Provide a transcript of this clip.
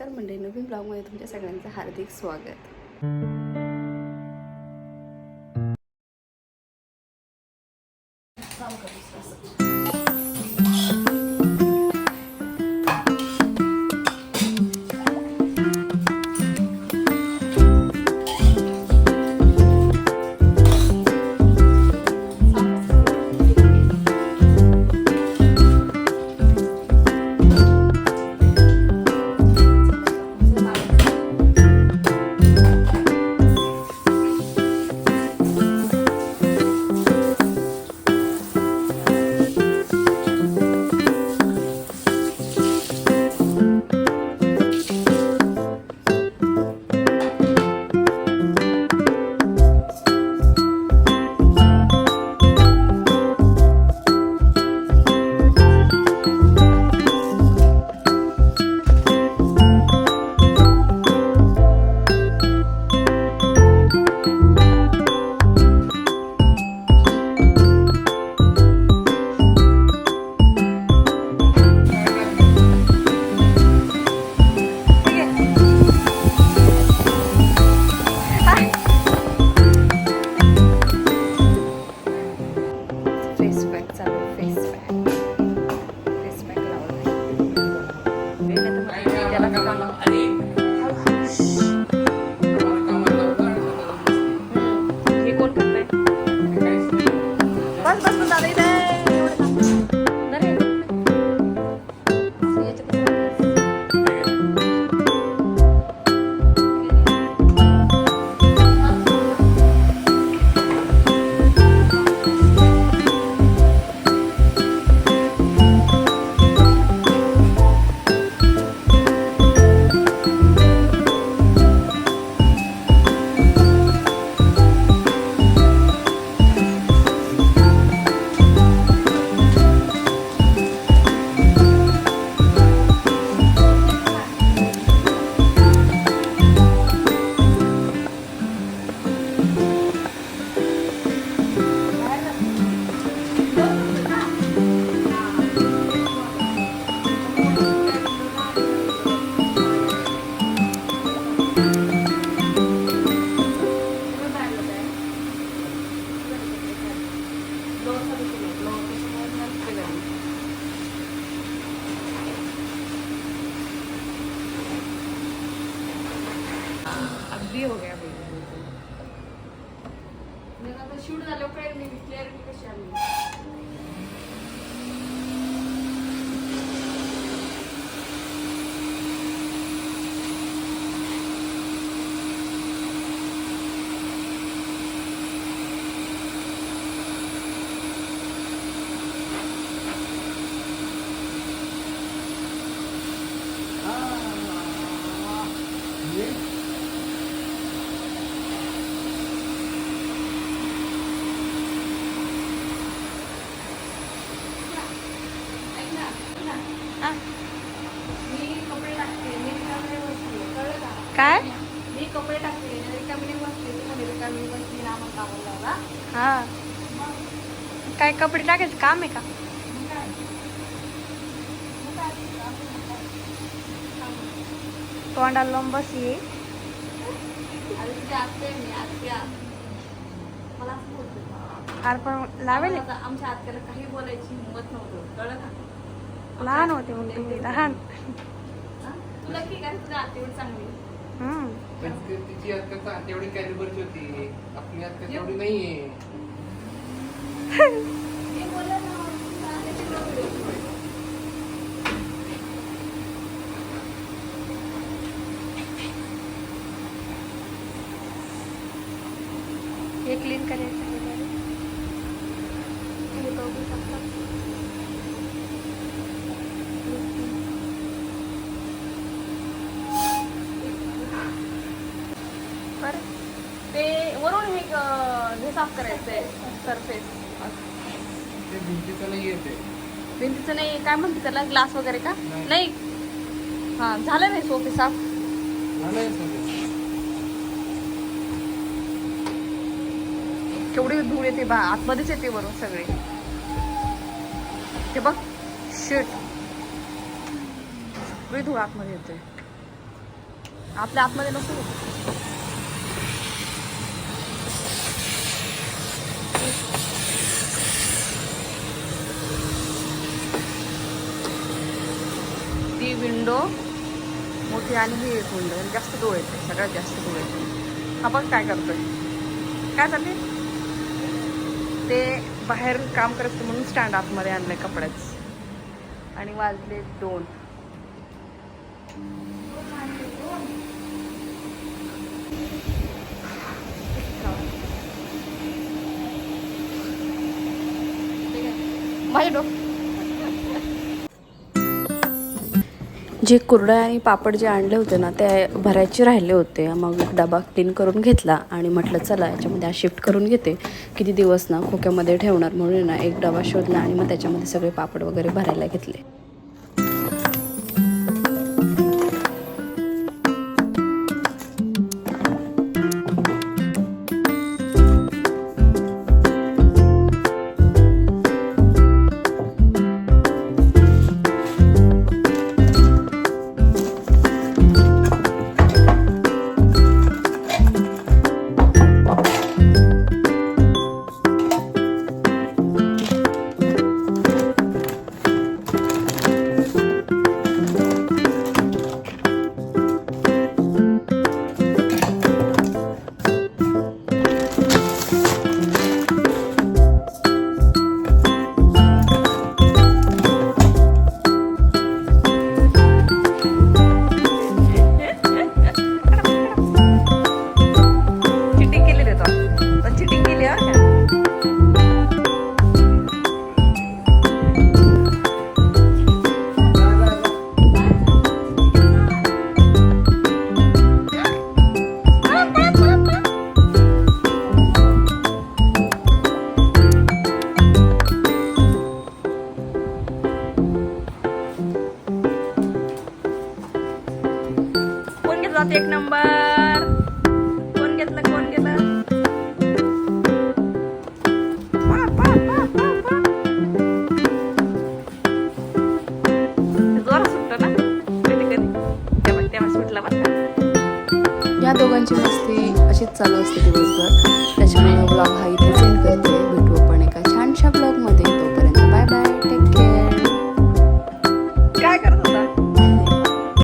नमस्कार. मंडळी नवीन ब्लॉगमध्ये तुमच्या सगळ्यांचं हार्दिक स्वागत. फ्री हो गया भाई. शूट झालं काय मी क्लियर कशी आली ऐक ना, ऐक ना. हा. मी कपडे टाकते मी रिकामी बसली कळलं का काय मी कपडे टाकते रिकामी बसली तू म्हणे रिकामी बसली ना मग कामाला लावला हा. काय कपडे टाकायचं काम आहे का? मग काय मग तोंडाला लावून बस ये अरे पण लावेल? आमच्या आत्याला काही बोलायची हिंमत नव्हतं कळलं का लहान होते म्हणून तुम्ही लहान. तुला की काय तुझ्या आत्यावर चांगली. पण तिची आता तेवढी कॅलिबरची होती. आपली आता तेवढी नाहीये मी बोलले ना तुझ्या आत्याची बरोबर आहे. हे क्लीन करायचं आहे जरा. हे बघू शकता. बरं. ते वरून हे साफ करायचंय सरफेस ते भिंतीचं नाही येते भिंतीचं नाही काय म्हणते त्याला? ग्लास वगैरे का? नाही. हा झालं नाही सोफे साफ? केवढी धूळ येते बा आतमध्येच येते वरून सगळे. ते बघ शेट सगळी धूळ आतमध्ये येते. आपल्या आतमध्ये नको ती विंडो मोठी आणि ही एक विंडो जास्त डोळे येते सगळ्यात जास्त डोळे येते हा पण काय करतोय? काय चालले ते बाहेर काम करत म्हणून स्टँड आतमध्ये आणलंय कपड्याच. आणि वाजले दोन. माझ्या डोक जे कुरडया आणि पापड जे आणले होते ना ते भरायचे राहिले होते. मग डबा क्लीन करून घेतला आणि म्हटलं चला याच्यामध्ये शिफ्ट करून घेते. किती दिवस ना खोक्यामध्ये ठेवणार म्हणून ना एक डबा शोधला आणि मग त्याच्यामध्ये सगळे पापड वगैरे भरायला घेतले. कोण एक नंबर. कोण घेतला कोण घेतला? पा, ना? कधी कधी. तेव्हा तेव्हा सुटला या दोघांची मस्ती अशीच चालू असते दिवसभर. त्याच्यामुळे ब्लॉग हा इथे सेंड करते.